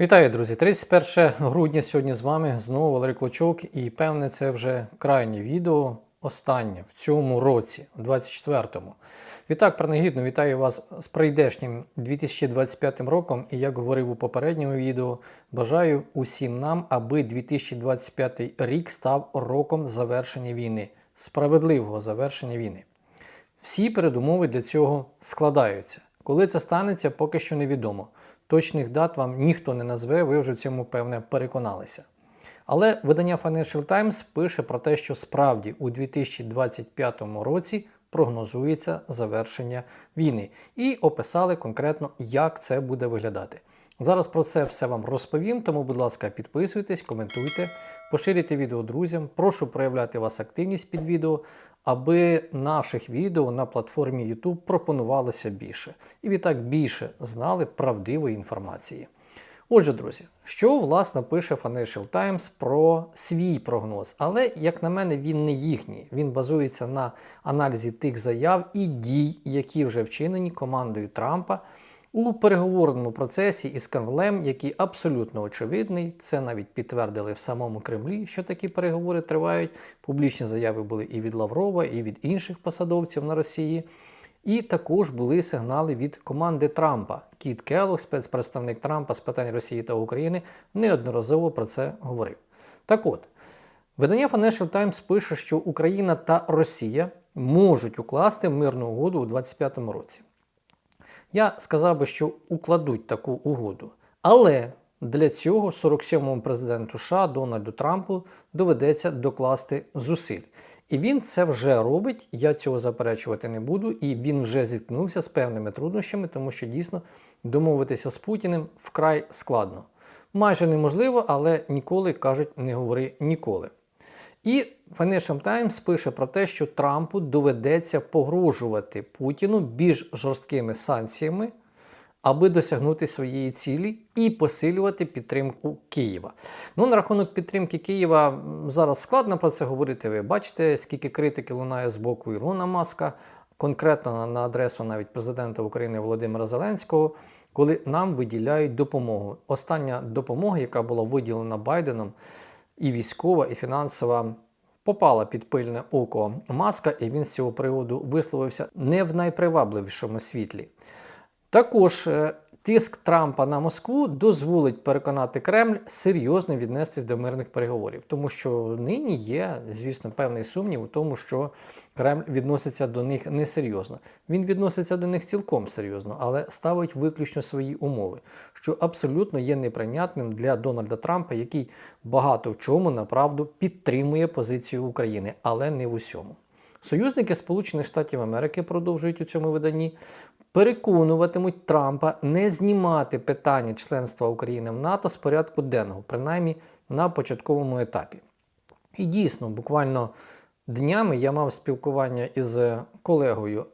Вітаю, друзі! 31 грудня сьогодні з вами знову Валерій Клочок, і певне, це вже крайнє відео, останнє в цьому році, у 24-му. Відтак, принагідно, вітаю вас з прийдешнім 2025 роком. І як говорив у попередньому відео, бажаю усім нам, аби 2025 рік став роком завершення війни, справедливого завершення війни. Всі передумови для цього складаються. Коли це станеться, поки що невідомо. Точних дат вам ніхто не назве, ви вже в цьому певне переконалися. Але видання Financial Times пише про те, що справді у 2025 році прогнозується завершення війни, і описали конкретно, як це буде виглядати. Зараз про це все вам розповім, тому, будь ласка, підписуйтесь, коментуйте, поширюйте відео друзям. Прошу проявляти вас активність під відео, аби наших відео на платформі YouTube пропонувалося більше. І відтак більше знали правдивої інформації. Отже, друзі, що власне пише Financial Times про свій прогноз, але, як на мене, він не їхній. Він базується на аналізі тих заяв і дій, які вже вчинені командою Трампа у переговорному процесі із Кремлем, який абсолютно очевидний. Це навіть підтвердили в самому Кремлі, що такі переговори тривають. Публічні заяви були і від Лаврова, і від інших посадовців на Росії. І також були сигнали від команди Трампа. Кіт Келлог, спецпредставник Трампа з питань Росії та України, неодноразово про це говорив. Так от, видання Financial Times пише, що Україна та Росія можуть укласти мирну угоду у 2025 році. Я сказав би, що укладуть таку угоду. Але для цього 47-му президенту США Дональду Трампу доведеться докласти зусиль. І він це вже робить, я цього заперечувати не буду, і він вже зіткнувся з певними труднощами, тому що дійсно домовитися з Путіним вкрай складно. Майже неможливо, але ніколи кажуть, не говори ніколи. І Financial Times пише про те, що Трампу доведеться погрожувати Путіну більш жорсткими санкціями, аби досягнути своєї цілі і посилювати підтримку Києва. Ну, на рахунок підтримки Києва зараз складно про це говорити. Ви бачите, скільки критики лунає з боку Ілона Маска, конкретно на адресу навіть президента України Володимира Зеленського, коли нам виділяють допомогу. Остання допомога, яка була виділена Байденом, і військова, і фінансова. Попала під пильне око маска, і він з цього приводу висловився не в найпривабливішому світлі. Також е, тиск Трампа на Москву дозволить переконати Кремль серйозно віднестись до мирних переговорів, тому що нині є, звісно, певний сумнів у тому, що Кремль відноситься до них несерйозно. Він відноситься до них цілком серйозно, але ставить виключно свої умови, що абсолютно є неприйнятним для Дональда Трампа, який багато в чому направду підтримує позицію України, але не в усьому. Союзники Сполучених Штатів Америки продовжують у цьому виданні переконуватимуть Трампа не знімати питання членства України в НАТО з порядку денного, принаймні на початковому етапі. І дійсно, буквально днями я мав спілкування із колегою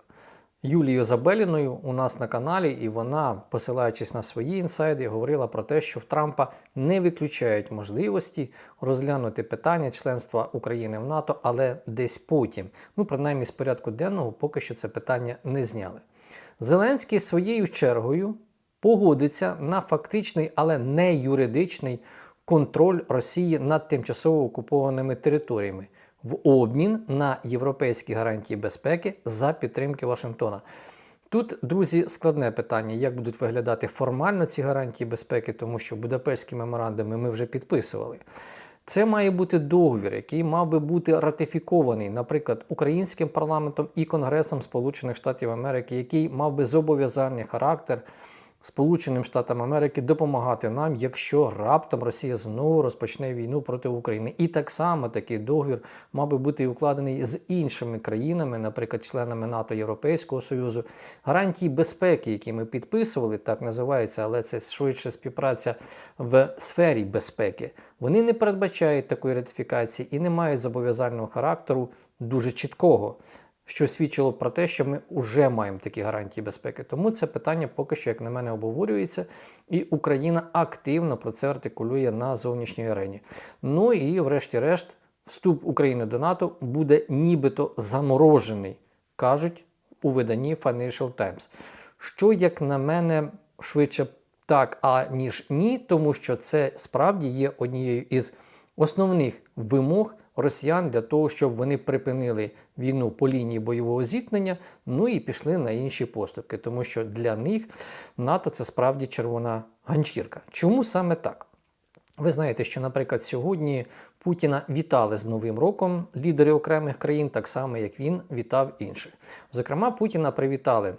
Юлією Забеліною у нас на каналі, і вона, посилаючись на свої інсайди, говорила про те, що в Трампа не виключають можливості розглянути питання членства України в НАТО, але десь потім. Ну, принаймні, з порядку денного, поки що це питання не зняли. Зеленський своєю чергою погодиться на фактичний, але не юридичний контроль Росії над тимчасово окупованими територіями в обмін на європейські гарантії безпеки за підтримки Вашингтона. Тут, друзі, складне питання, як будуть виглядати формально ці гарантії безпеки, тому що Будапештські меморандуми ми вже підписували. Це має бути договір, який мав би бути ратифікований, наприклад, українським парламентом і Конгресом Сполучених Штатів Америки, який мав би зобов'язальний характер Сполученим Штатам Америки допомагати нам, якщо раптом Росія знову розпочне війну проти України. І так само такий договір мав би бути укладений з іншими країнами, наприклад, членами НАТО Європейського Союзу. Гарантії безпеки, які ми підписували, так називається, але це швидше співпраця в сфері безпеки. Вони не передбачають такої ратифікації і не мають зобов'язального характеру дуже чіткого що свідчило про те, що ми вже маємо такі гарантії безпеки. Тому це питання поки що, як на мене, обговорюється, і Україна активно про це артикулює на зовнішній арені. Ну і, врешті-решт, вступ України до НАТО буде нібито заморожений, кажуть у виданні Financial Times. Що, як на мене, швидше так, а ніж ні, тому що це справді є однією із основних вимог росіян для того, щоб вони припинили війну по лінії бойового зіткнення, ну і пішли на інші поступки, тому що для них НАТО це справді червона ганчірка. Чому саме так? Ви знаєте, що, наприклад, сьогодні Путіна вітали з Новим роком лідери окремих країн, так само як він вітав інших. Зокрема, Путіна привітали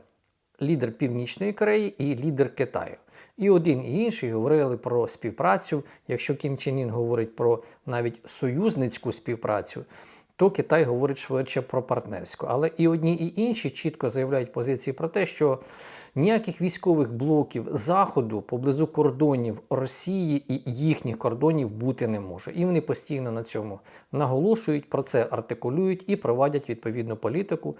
лідер Північної Кореї і лідер Китаю. І один і інший говорили про співпрацю. Якщо Кім Чен Ін говорить про навіть союзницьку співпрацю, то Китай говорить швидше про партнерську. Але і одні, і інші чітко заявляють позиції про те, що ніяких військових блоків Заходу поблизу кордонів Росії і їхніх кордонів бути не може. І вони постійно на цьому наголошують, про це артикулюють і проводять відповідну політику.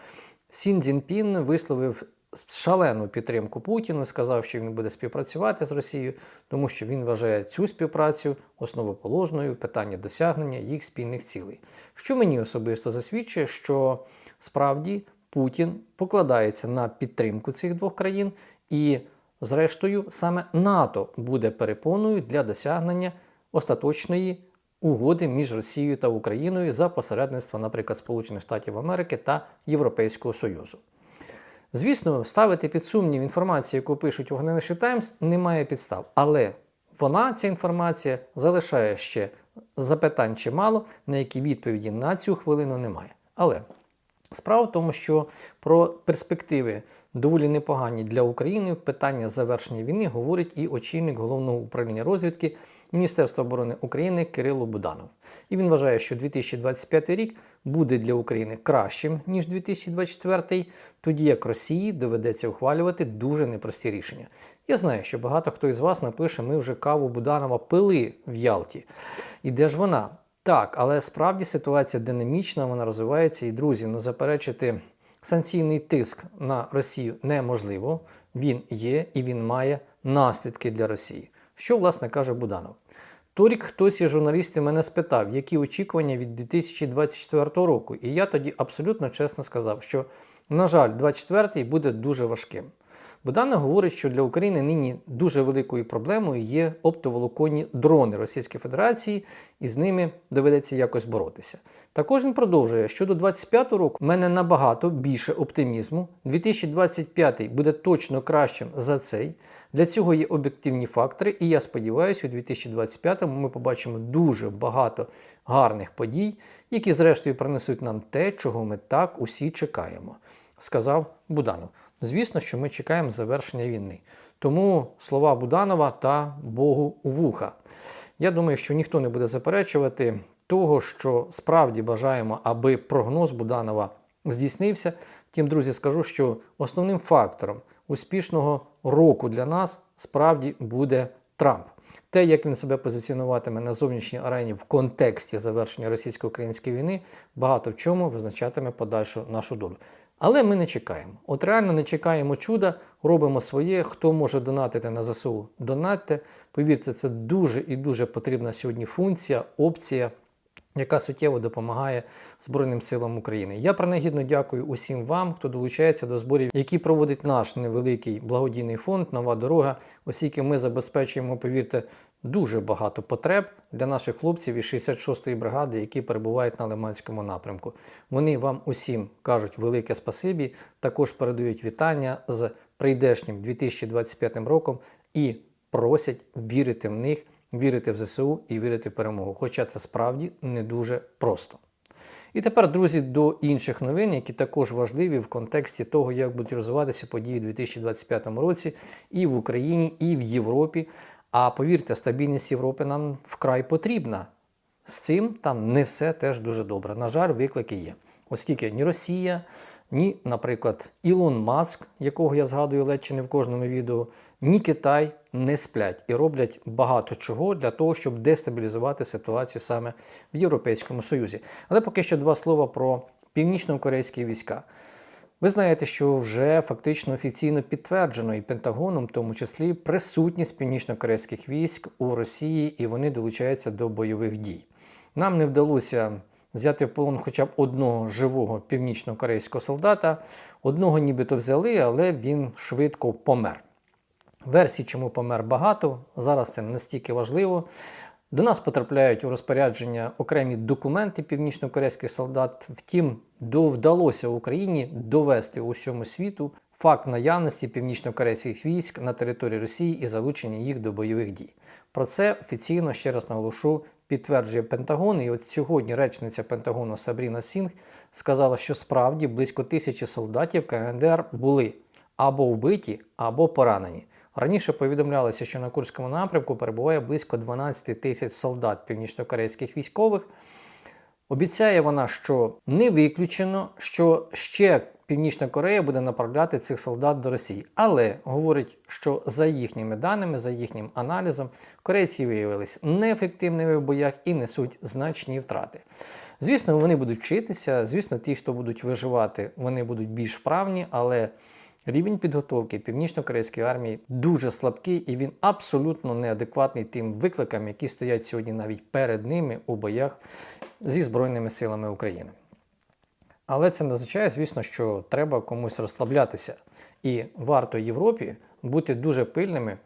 Сін Цзіньпін висловив шалену підтримку Путіну, сказав, що він буде співпрацювати з Росією, тому що він вважає цю співпрацю основоположною в питанні досягнення їх спільних цілей. Що мені особисто засвідчує, що справді Путін покладається на підтримку цих двох країн, і, зрештою, саме НАТО буде перепоною для досягнення остаточної. Угоди між Росією та Україною за посередництва, наприклад, Сполучених Штатів Америки та Європейського Союзу. Звісно, ставити під сумнів інформацію, яку пишуть у Financial Times, немає підстав. Але вона, ця інформація, залишає ще запитань чимало, на які відповіді на цю хвилину немає. Але справа в тому, що про перспективи доволі непогані для України питання завершення війни говорить і очільник головного управління розвідки Міністерства оборони України Кирило Буданов. І він вважає, що 2025 рік буде для України кращим ніж 2024, тоді як Росії доведеться ухвалювати дуже непрості рішення. Я знаю, що багато хто із вас напише: ми вже каву Буданова пили в Ялті. І де ж вона? Так, але справді ситуація динамічна, вона розвивається. І друзі, ну заперечити санкційний тиск на Росію неможливо. Він є і він має наслідки для Росії. Що, власне, каже Буданов? Торік хтось із журналістів мене спитав, які очікування від 2024 року. І я тоді абсолютно чесно сказав, що, на жаль, 2024 буде дуже важким. Богдана говорить, що для України нині дуже великою проблемою є оптоволоконні дрони Російської Федерації, і з ними доведеться якось боротися. Також він продовжує, що до 2025 року в мене набагато більше оптимізму. 2025 буде точно кращим за цей. Для цього є об'єктивні фактори, і я сподіваюся, у 2025-му ми побачимо дуже багато гарних подій, які, зрештою, принесуть нам те, чого ми так усі чекаємо, сказав Буданов. Звісно, що ми чекаємо завершення війни. Тому слова Буданова та Богу у вуха. Я думаю, що ніхто не буде заперечувати того, що справді бажаємо, аби прогноз Буданова здійснився. Втім, друзі, скажу, що основним фактором успішного року для нас справді буде Трамп. Те, як він себе позиціонуватиме на зовнішній арені в контексті завершення російсько-української війни, багато в чому визначатиме подальшу нашу долю. Але ми не чекаємо. От реально не чекаємо чуда, робимо своє. Хто може донатити на ЗСУ? Донатьте. Повірте, це дуже і дуже потрібна сьогодні функція, опція, яка суттєво допомагає Збройним силам України. Я принагідно дякую усім вам, хто долучається до зборів, які проводить наш невеликий благодійний фонд Нова дорога, оскільки ми забезпечуємо, повірте, дуже багато потреб для наших хлопців із 66-ї бригади, які перебувають на Лиманському напрямку. Вони вам усім кажуть велике спасибі, також передають вітання з прийдешнім 2025 роком і просять вірити в них, вірити в ЗСУ і вірити в перемогу. Хоча це справді не дуже просто. І тепер, друзі, до інших новин, які також важливі в контексті того, як будуть розвиватися події у 2025 році і в Україні, і в Європі. А повірте, стабільність Європи нам вкрай потрібна. З цим там не все теж дуже добре. На жаль, виклики є. Оскільки ні Росія, ні, наприклад, Ілон Маск, якого я згадую ледь чи не в кожному відео, ні Китай не сплять і роблять багато чого для того, щоб дестабілізувати ситуацію саме в Європейському Союзі. Але поки що два слова про північно-корейські війська. Ви знаєте, що вже фактично офіційно підтверджено і Пентагоном, в тому числі, присутність північно-корейських військ у Росії, і вони долучаються до бойових дій. Нам не вдалося взяти в полон хоча б одного живого північно-корейського солдата. Одного нібито взяли, але він швидко помер. Версій, чому помер багато. Зараз це настільки важливо. До нас потрапляють у розпорядження окремі документи північно-корейських солдат. Втім, вдалося Україні довести усьому світу факт наявності північно-корейських військ на території Росії і залучення їх до бойових дій. Про це офіційно ще раз наголошу підтверджує Пентагон. І от сьогодні речниця Пентагону Сабріна Сінг сказала, що справді близько тисячі солдатів КНДР були або вбиті, або поранені. Раніше повідомлялося, що на Курському напрямку перебуває близько 12 тисяч солдат північно-корейських військових. Обіцяє вона, що не виключено, що ще Північна Корея буде направляти цих солдат до Росії. Але говорить, що за їхніми даними, за їхнім аналізом, корейці виявилися неефективними в боях і несуть значні втрати. Звісно, вони будуть вчитися, звісно, ті, хто будуть виживати, вони будуть більш вправні, але рівень підготовки північно-корейської армії дуже слабкий і він абсолютно неадекватний тим викликам, які стоять сьогодні навіть перед ними у боях зі Збройними силами України. Але це не означає, звісно, що треба комусь розслаблятися. І варто Європі бути дуже пильними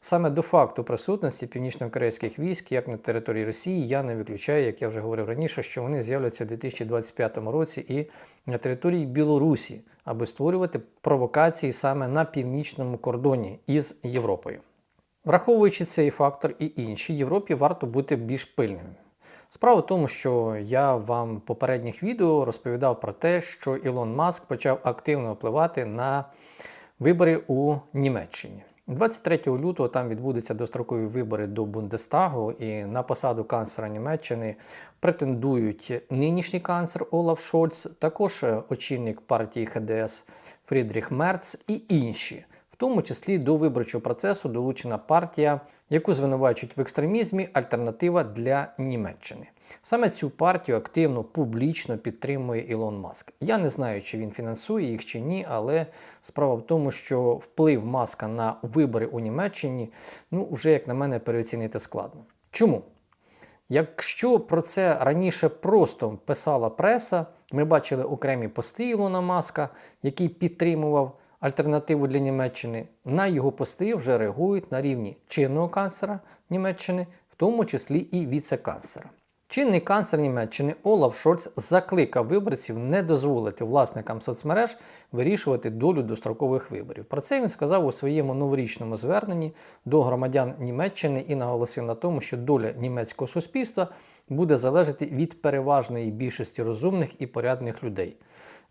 саме до факту присутності північно-корейських військ, як на території Росії, я не виключаю, як я вже говорив раніше, що вони з'являться у 2025 році і на території Білорусі, аби створювати провокації саме на північному кордоні із Європою. Враховуючи цей фактор і інші, Європі варто бути більш пильними. Справа в тому, що я вам в попередніх відео розповідав про те, що Ілон Маск почав активно впливати на вибори у Німеччині. 23 лютого там відбудуться дострокові вибори до Бундестагу, і на посаду канцлера Німеччини претендують нинішній канцлер Олаф Шольц, також очільник партії ХДС Фрідріх Мерц і інші. В тому числі до виборчого процесу долучена партія, яку звинувачують в екстремізмі Альтернатива для Німеччини. Саме цю партію активно публічно підтримує Ілон Маск. Я не знаю, чи він фінансує їх чи ні, але справа в тому, що вплив Маска на вибори у Німеччині, ну вже як на мене переоцінити складно. Чому? Якщо про це раніше просто писала преса, ми бачили окремі пости Ілона Маска, який підтримував альтернативу для Німеччини, на його пости вже реагують на рівні чинного канцлера Німеччини, в тому числі і віце-канцлера. Чинний канцлер Німеччини Олаф Шольц закликав виборців не дозволити власникам соцмереж вирішувати долю дострокових виборів. Про це він сказав у своєму новорічному зверненні до громадян Німеччини і наголосив на тому, що доля німецького суспільства буде залежати від переважної більшості розумних і порядних людей.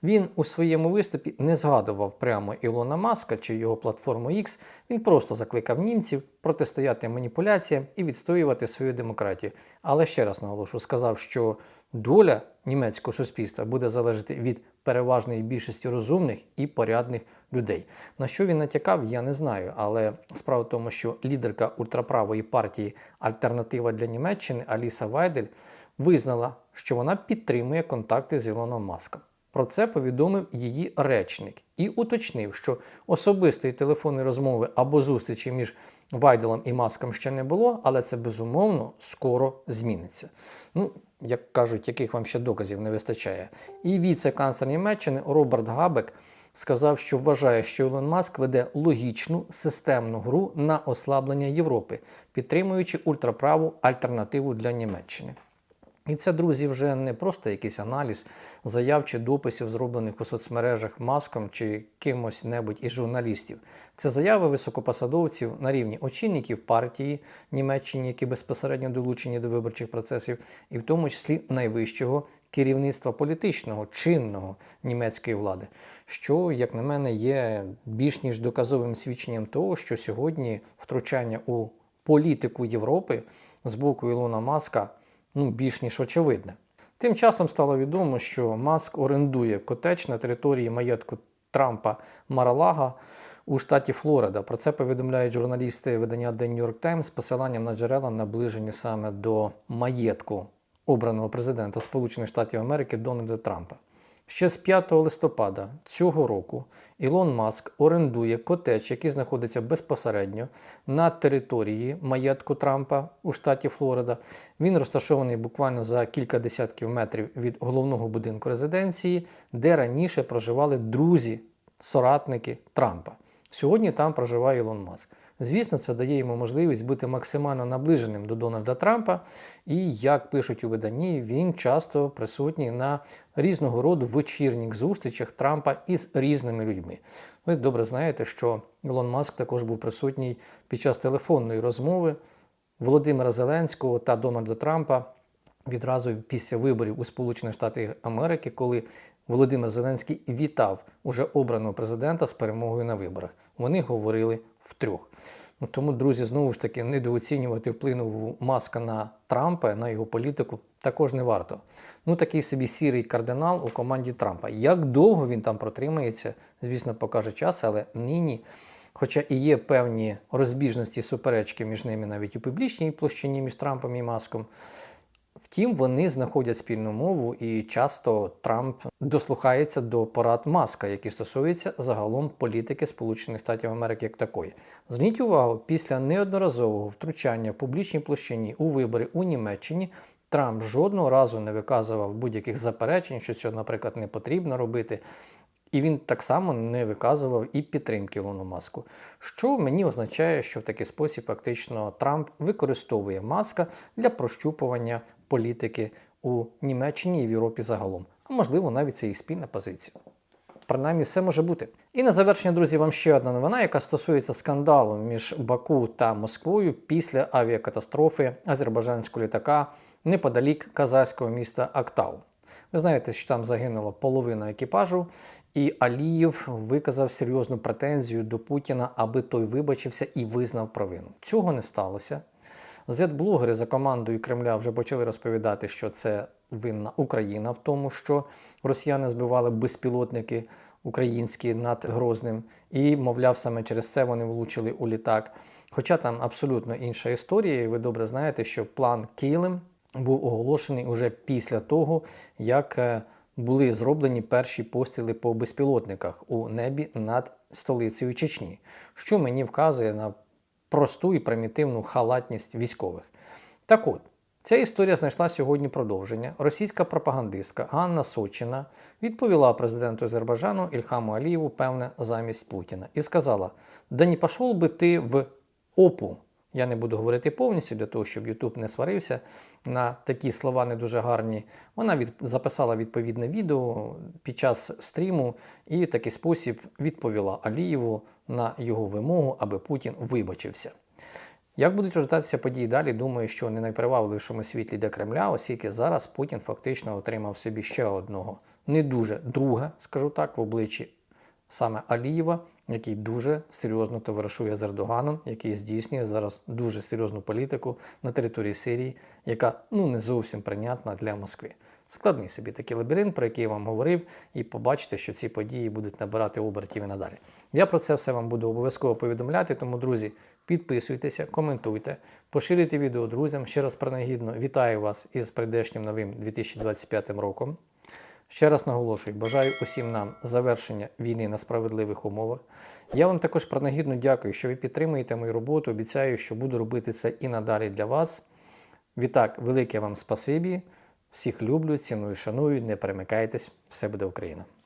Він у своєму виступі не згадував прямо Ілона Маска чи його платформу X, він просто закликав німців протистояти маніпуляціям і відстоювати свою демократію. Але ще раз наголошу, сказав, що доля німецького суспільства буде залежати від переважної більшості розумних і порядних людей. На що він натякав, я не знаю. Але справа в тому, що лідерка ультраправої партії Альтернатива для Німеччини Аліса Вайдель визнала, що вона підтримує контакти з Ілоном Маском. Про це повідомив її речник і уточнив, що особистої телефонної розмови або зустрічі між Вайделом і Маском ще не було, але це безумовно скоро зміниться. Ну, як кажуть, яких вам ще доказів не вистачає. І віце-канцлер Німеччини Роберт Габек сказав, що вважає, що Ілон Маск веде логічну системну гру на ослаблення Європи, підтримуючи ультраправу альтернативу для Німеччини. І це, друзі, вже не просто якийсь аналіз заяв чи дописів, зроблених у соцмережах маском чи кимось небудь із журналістів. Це заяви високопосадовців на рівні очільників партії Німеччини, які безпосередньо долучені до виборчих процесів, і в тому числі найвищого керівництва політичного, чинного німецької влади, що, як на мене, є більш ніж доказовим свідченням того, що сьогодні втручання у політику Європи з боку Ілона Маска ну, більш ніж очевидне. Тим часом стало відомо, що Маск орендує котеч на території маєтку Трампа Маралага у штаті Флорида. Про це повідомляють журналісти видання The New York Times з посиланням на джерела, наближені саме до маєтку обраного президента Сполучених Штатів Америки Дональда Трампа. Ще з 5 листопада цього року Ілон Маск орендує котеч, який знаходиться безпосередньо на території маєтку Трампа у штаті Флорида. Він розташований буквально за кілька десятків метрів від головного будинку резиденції, де раніше проживали друзі, соратники Трампа. Сьогодні там проживає Ілон Маск. Звісно, це дає йому можливість бути максимально наближеним до Дональда Трампа. І як пишуть у виданні, він часто присутній на різного роду вечірніх зустрічах Трампа із різними людьми. Ви добре знаєте, що Ілон Маск також був присутній під час телефонної розмови Володимира Зеленського та Дональда Трампа відразу після виборів у Сполучених Штатах Америки, коли Володимир Зеленський вітав уже обраного президента з перемогою на виборах. Вони говорили втрьох. Ну, тому, друзі, знову ж таки, недооцінювати вплив Маска на Трампа, на його політику також не варто. Ну, такий собі сірий кардинал у команді Трампа. Як довго він там протримається, звісно, покаже час, але нині. Хоча і є певні розбіжності суперечки між ними навіть у публічній площині між Трампом і Маском. Втім, вони знаходять спільну мову, і часто Трамп дослухається до порад Маска, які стосуються загалом політики Сполучених Штатів Америки як такої. Зверніть увагу, після неодноразового втручання в публічній площині у вибори у Німеччині Трамп жодного разу не виказував будь-яких заперечень, що цього, наприклад, не потрібно робити. І він так само не виказував і підтримки Ілону Маску, що мені означає, що в такий спосіб фактично Трамп використовує маска для прощупування політики у Німеччині і в Європі загалом. А можливо, навіть це їх спільна позиція. Принаймні, все може бути. І на завершення, друзі, вам ще одна новина, яка стосується скандалу між Баку та Москвою після авіакатастрофи азербайджанського літака неподалік казахського міста Актау. Ви знаєте, що там загинула половина екіпажу, і Алієв виказав серйозну претензію до Путіна, аби той вибачився і визнав провину. Цього не сталося. Зет-блогери за командою Кремля вже почали розповідати, що це винна Україна в тому, що росіяни збивали безпілотники українські над Грозним, і, мовляв, саме через це вони влучили у літак. Хоча там абсолютно інша історія, і ви добре знаєте, що план Кілем був оголошений уже після того, як е, були зроблені перші постріли по безпілотниках у небі над столицею Чечні, що мені вказує на просту і примітивну халатність військових. Так от, ця історія знайшла сьогодні продовження. Російська пропагандистка Ганна Сочина відповіла президенту Азербайджану Ільхаму Алієву, певне, замість Путіна, і сказала: Да не пішов би ти в ОПУ. Я не буду говорити повністю для того, щоб Ютуб не сварився на такі слова не дуже гарні. Вона від... записала відповідне відео під час стріму і в такий спосіб відповіла Алієву на його вимогу, аби Путін вибачився. Як будуть розвиватися події далі, думаю, що не найпривабливішому світлі для Кремля, оскільки зараз Путін фактично отримав собі ще одного не дуже друга, скажу так, в обличчі саме Алієва, який дуже серйозно товаришує з Ердоганом, який здійснює зараз дуже серйозну політику на території Сирії, яка ну не зовсім прийнятна для Москви. Складний собі такий лабіринт, про який я вам говорив, і побачите, що ці події будуть набирати обертів і надалі. Я про це все вам буду обов'язково повідомляти, тому, друзі, підписуйтеся, коментуйте, поширюйте відео друзям. Ще раз принагідно вітаю вас із прийдешнім новим 2025 роком. Ще раз наголошую, бажаю усім нам завершення війни на справедливих умовах. Я вам також принагідно дякую, що ви підтримуєте мою роботу. Обіцяю, що буду робити це і надалі для вас. Відтак, велике вам спасибі. Всіх люблю, ціную, шаную, не перемикайтесь, все буде Україна!